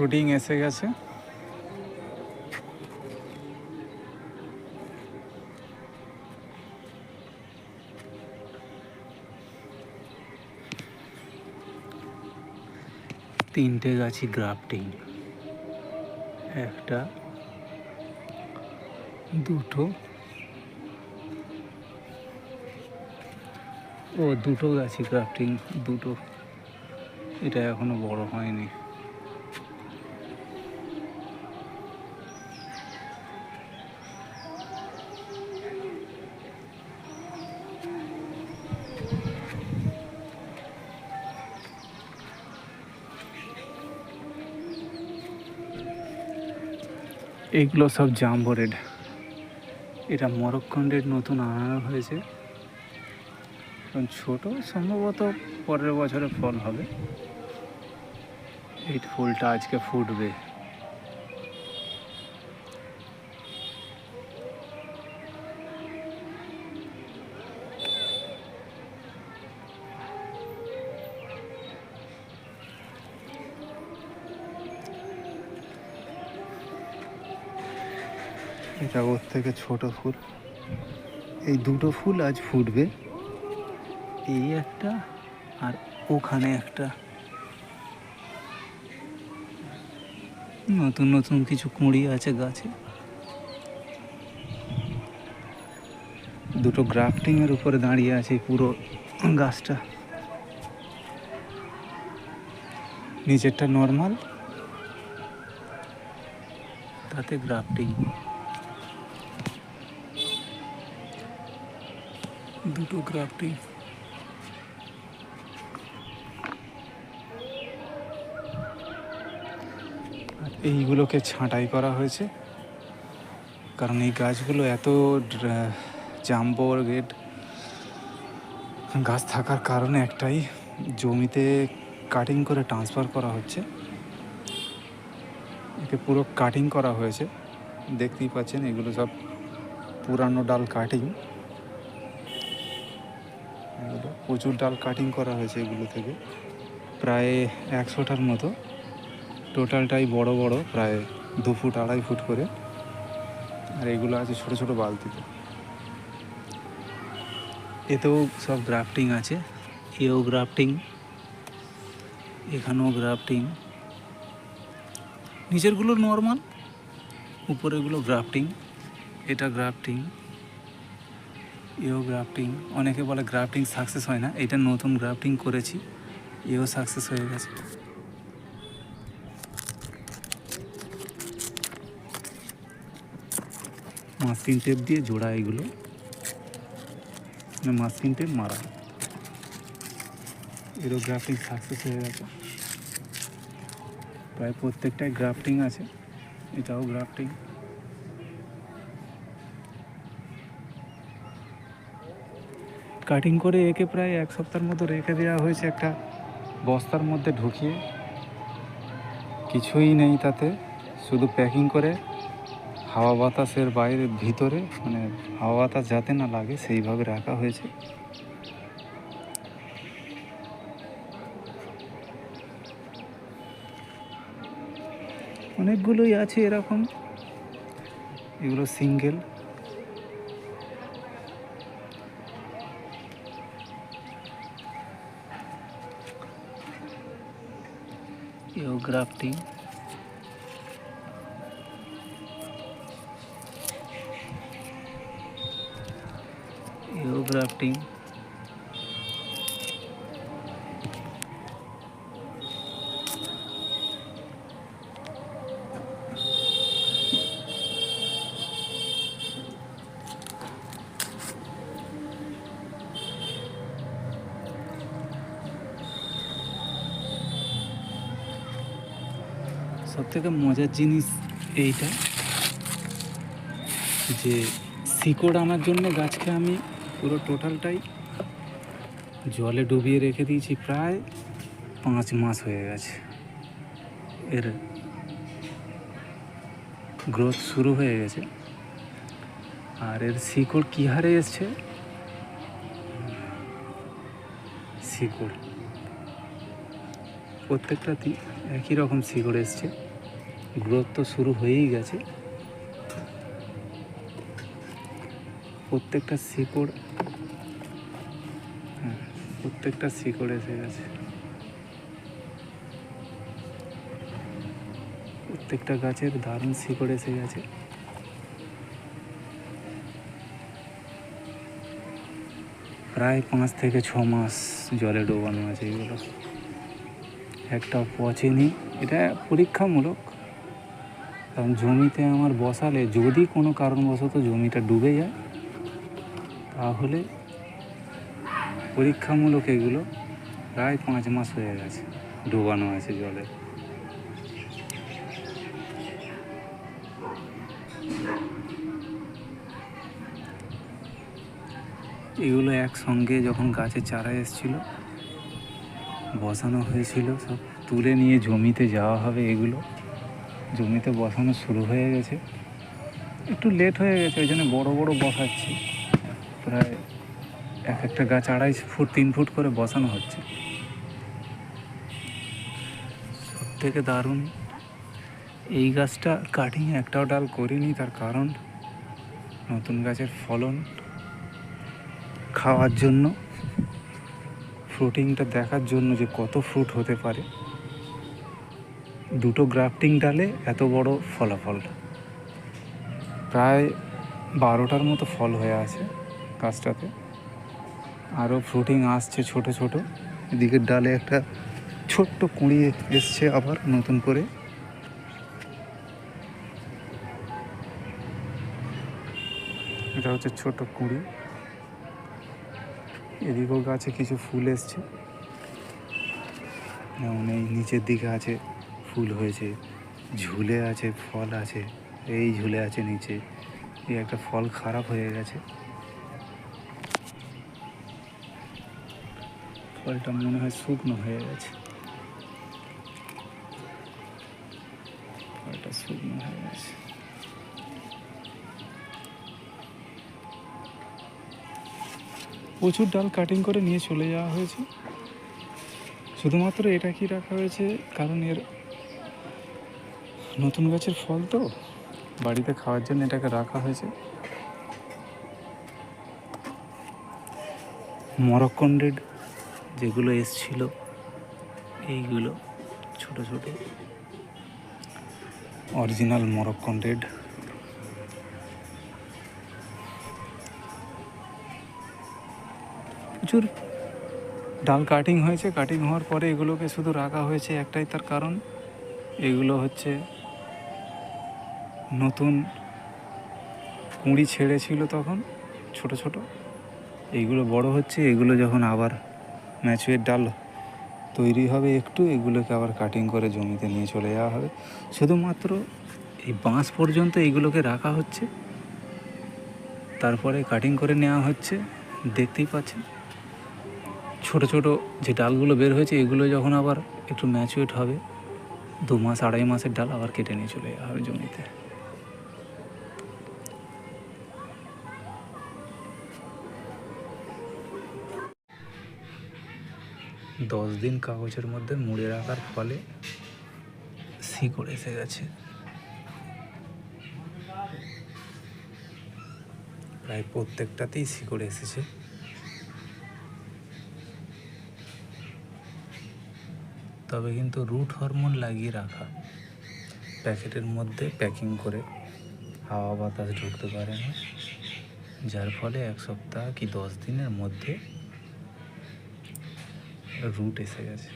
Fruiting এসে গেছে। তিনটে গাছই গ্রাফটিং। একটা, দুটো, ও দুটো গাছই গ্রাফটিং, দুটো। এটা এখনও বড় হয়নি। এগুলো সব জাম্বো রেড। এটা মরক্কন রেড নতুন আনানো হয়েছে। কারণ ছোট সম্ভবত পরের বছরে ফল হবে। এই ফুলটা আজকে ফুটবে। এটা ওর থেকে ছোট ফুল। এই দুটো ফুল আজ ফুটবে। এই একটা আর ওখানে একটা। নতুন নতুন কিছু কুঁড়ি আছে গাছে। দুটো গ্রাফটিং এর উপরে দাঁড়িয়ে আছে পুরো গাছটা। নিচেরটা নর্মাল তাতে গ্রাফটিং। দুটো গ্রাফটিং আর এইগুলোকে ছাঁটাই করা হয়েছে। কারণ এই গাছগুলো এত জাম্বো গেট, গাছ থাকার কারণে একটাই জমিতে কাটিং করে ট্রান্সফার করা হচ্ছে। একে পুরো কাটিং করা হয়েছে। দেখতেই পাচ্ছেন এগুলো সব পুরানো ডাল কাটিং এগুলো। প্রচুর ডাল কাটিং করা হয়েছে এগুলো থেকে। প্রায় একশোটার মতো। টোটালটাই বড় বড়, প্রায় দু ফুট, আড়াই ফুট করে। আর এগুলো আছে ছোট ছোট বালতিতে। এতেও সব গ্রাফটিং আছে। এও গ্রাফটিং এখানেও গ্রাফটিং নিচেরগুলো নর্মাল উপরেগুলো গ্রাফটিং এটা গ্রাফটিং এও গ্রাফটিং, অনেকে বলে গ্রাফটিং সাকসেস হয় না এটা নতুন গ্রাফটিং করেছি এও সাকসেস হয়ে গেছে। মাস্কিন টেপ দিয়ে জোড়া এগুলো মাস্কিন টেপ মারা। এরও গ্রাফটিং সাকসেস হয়ে গেছে। প্রায় প্রত্যেকটাই গ্রাফটিং আছে, এটাও গ্রাফটিং। কাটিং করে একে প্রায় এক সপ্তাহের মতো রেখে দেওয়া হয়েছে একটা বস্তার মধ্যে ঢুকিয়ে। কিছুই নেই তাতে, শুধু প্যাকিং করে হাওয়া বাতাসের বাইরে ভিতরে মানে হাওয়া বাতাস যাতে না লাগে সেইভাবে রাখা হয়েছে। অনেকগুলোই আছে এরকম। এগুলো সিঙ্গেল এও গ্রাফটিং এও গ্রাফটিং সব থেকে মজার জিনিস এইটা যে শিকড় আনার জন্য গাছকে আমি পুরো টোটালটাই জলে ডুবিয়ে রেখে দিয়েছি প্রায় পাঁচ মাস হয়ে গেছে। এর গ্রোথ শুরু হয়ে গেছে। আর এর শিকড় কী হারে এসছে? শিকড়। প্রত্যেকটাতেই একই রকম শিকড় এসছে। গ্রোথ তো শুরু হয়েই গেছে। প্রত্যেকটা শিকড় হ্যাঁ প্রত্যেকটা শিকড় এসে গেছে। প্রত্যেকটা গাছের দারুণ শিকড় এসে গেছে। প্রায় পাঁচ থেকে ছ মাস জলে ডোবানো আছে এগুলো। একটা পচেনি, এটা পরীক্ষামূলক। কারণ জমিতে আমার বসালে যদি কোনো কারণবশত জমিটা ডুবে যায়, তাহলে পরীক্ষামূলক এগুলো প্রায় পাঁচ মাস হয়ে গেছে, ডোবানো আছে জলে। এগুলো একসঙ্গে যখন গাছের চারা এসেছিল, বসানো হয়েছিল, সব তুলে নিয়ে জমিতে যাওয়া হবে এগুলো। জমিতে বসানো শুরু হয়ে গেছে। একটু লেট হয়ে গেছে, ওই জন্য বড়ো বড়ো বসাচ্ছি। প্রায় এক একটা গাছ আড়াই ফুট, তিন ফুট করে বসানো হচ্ছে। সব থেকে দারুণ এই গাছটা কাটিং একটাও ডাল করিনি, তার কারণ নতুন গাছের ফলন খাওয়ার জন্য ফ্রুটিংটা দেখার জন্য যে কত ফ্রুট হতে পারে। দুটো গ্রাফটিং ডালে এত বড় ফলাফল। প্রায় বারোটার মতো ফল হয়ে আছে গাছটাতে। আরও ফ্রুটিং আসছে ছোট ছোট। এদিকের ডালে একটা ছোট্ট কুঁড়ি এসছে আবার নতুন করে। এটা হচ্ছে ছোট কুঁড়ি। এদিকেও গাছে কিছু ফুল এসছে। যেমন এই নিচের দিকে আছে ফুল হয়েছে, ঝুলে আছে, ফল আছে, এই ঝুলে আছে নিচে। এই একটা ফল খারাপ হয়ে গেছে। ফলটা মনে হয় শুকনো হয়ে গেছে। ফলটা শুকনো হয়ে গেছে। প্রচুর ডাল কাটিং করে নিয়ে চলে যাওয়া হয়েছে। শুধুমাত্র এটা কি রাখা হয়েছে? কারণ এর নতুন গাছের ফল তো। বাড়িতে খাওয়ার জন্য এটাকে রাখা হয়েছে। মরক্কন রেড যেগুলো এসছিল, এইগুলো ছোট ছোট। অরিজিনাল মরক্কন রেড প্রচুর ডাল কাটিং হয়েছে। কাটিং হওয়ার পরে এগুলোকে শুধু রাখা হয়েছে একটাই তার কারণ। এগুলো হচ্ছে নতুন কুঁড়ি ছেড়েছিল তখন, ছোট ছোট। এইগুলো বড় হচ্ছে, এগুলো যখন আবার ম্যাচুয়ের ডাল তৈরি হবে একটু, এগুলোকে আবার কাটিং করে জমিতে নিয়ে চলে যাওয়া হবে। শুধুমাত্র এই বাঁশ পর্যন্ত এইগুলোকে রাখা হচ্ছে। তারপরে কাটিং করে নেওয়া হচ্ছে, দেখতেই পাচ্ছেন। ছোট ছোট যে ডালগুলো বের হয়েছে, এগুলো যখন আবার একটু ম্যাচুয়েট হবে, দু মাস, আড়াই মাসের ডাল আবার কেটে নিয়ে চলে যাওয়া হবে জমিতে। দশ দিন কাগজের মধ্যে মুড়ে রাখার ফলে শিকড় এসে গেছে। প্রায় প্রত্যেকটাতেই শিকড় এসেছে। তবে কিন্তু রুট হরমোন লাগিয়ে রাখা, প্যাকেটের মধ্যে প্যাকিং করে হাওয়া বাতাস ঢুকতে পারে না, যার ফলে এক সপ্তাহ কি দশ দিনের মধ্যে রুট এসে গেছে।